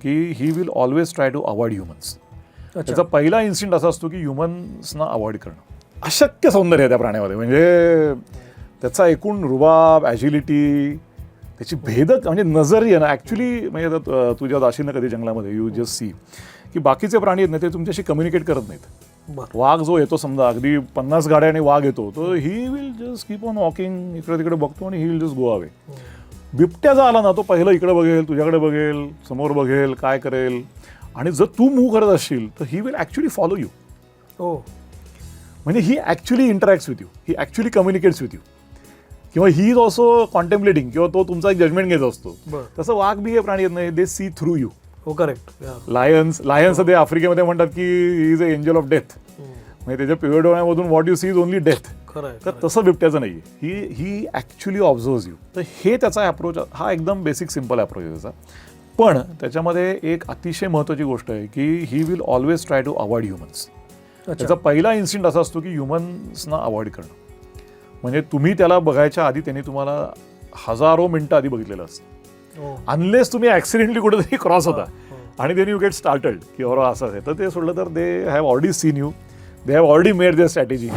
की he will always try to avoid humans त्याचा पहिला इन्स्टिंट असा असतो की ह्युमन्सना अवॉइड करणं. अशक्य सौंदर्य आहे त्या प्राण्यामध्ये. म्हणजे त्याचा एकूण रुबाब ॲजिलिटी त्याची भेदक म्हणजे नजर आहे ना ॲक्च्युली म्हणजे आता तु- तुझ्या दाशील ना कधी जंगलामध्ये यू जस्ट सी की बाकीचे प्राणी आहेत ना ते तुमच्याशी कम्युनिकेट करत नाहीत. वाघ जो येतो समजा अगदी पन्नास गाड्याने वाघ येतो तो he will just keep on walking इकडे तिकडे बघतो आणि he will just go away बिबट्या जर आला ना तो पहिलं इकडे बघेल तुझ्याकडे बघेल समोर बघेल काय करेल. आणि जर तू मूव्ह करत असशील तर he will actually follow you हो. म्हणजे he actually interacts with you he actually communicates with you किंवा ही इज ऑल्सो कॉन्टेम्प्लेटिंग किंवा तो तुमचा एक जजमेंट घेत असतो. तसं वाघ बी हे प्राणी येत नाही दे सी थ्रू यू हो करेक्ट लायन्स लायन्स ते आफ्रिकेमध्ये म्हणतात की he is a angel of death म्हणजे त्याच्या पिवळ डोळ्यामधून what you see is only death तर तसं बिबट्याचं नाही ही ही ॲक्च्युली ऑब्झर्व्स यू तर हे त्याचा अप्रोच हा एकदम बेसिक सिंपल अप्रोच आहे त्याचा. पण त्याच्यामध्ये एक अतिशय महत्त्वाची गोष्ट आहे की he will always try to avoid humans त्याचा पहिला इन्स्टिंट असा असतो की ह्युमन्सना अवॉइड करणं. म्हणजे तुम्ही त्याला बघायच्या आधी त्यांनी तुम्हाला हजारो मिनटं आधी बघितलेलं असतं. हो. अनलेस तुम्ही ॲक्सिडेंटली कुठेतरी क्रॉस होता. हो. आणि देन यू गेट स्टार्टड की और असं आहे. तर ते सोडलं तर they have already seen you they have already made their strategy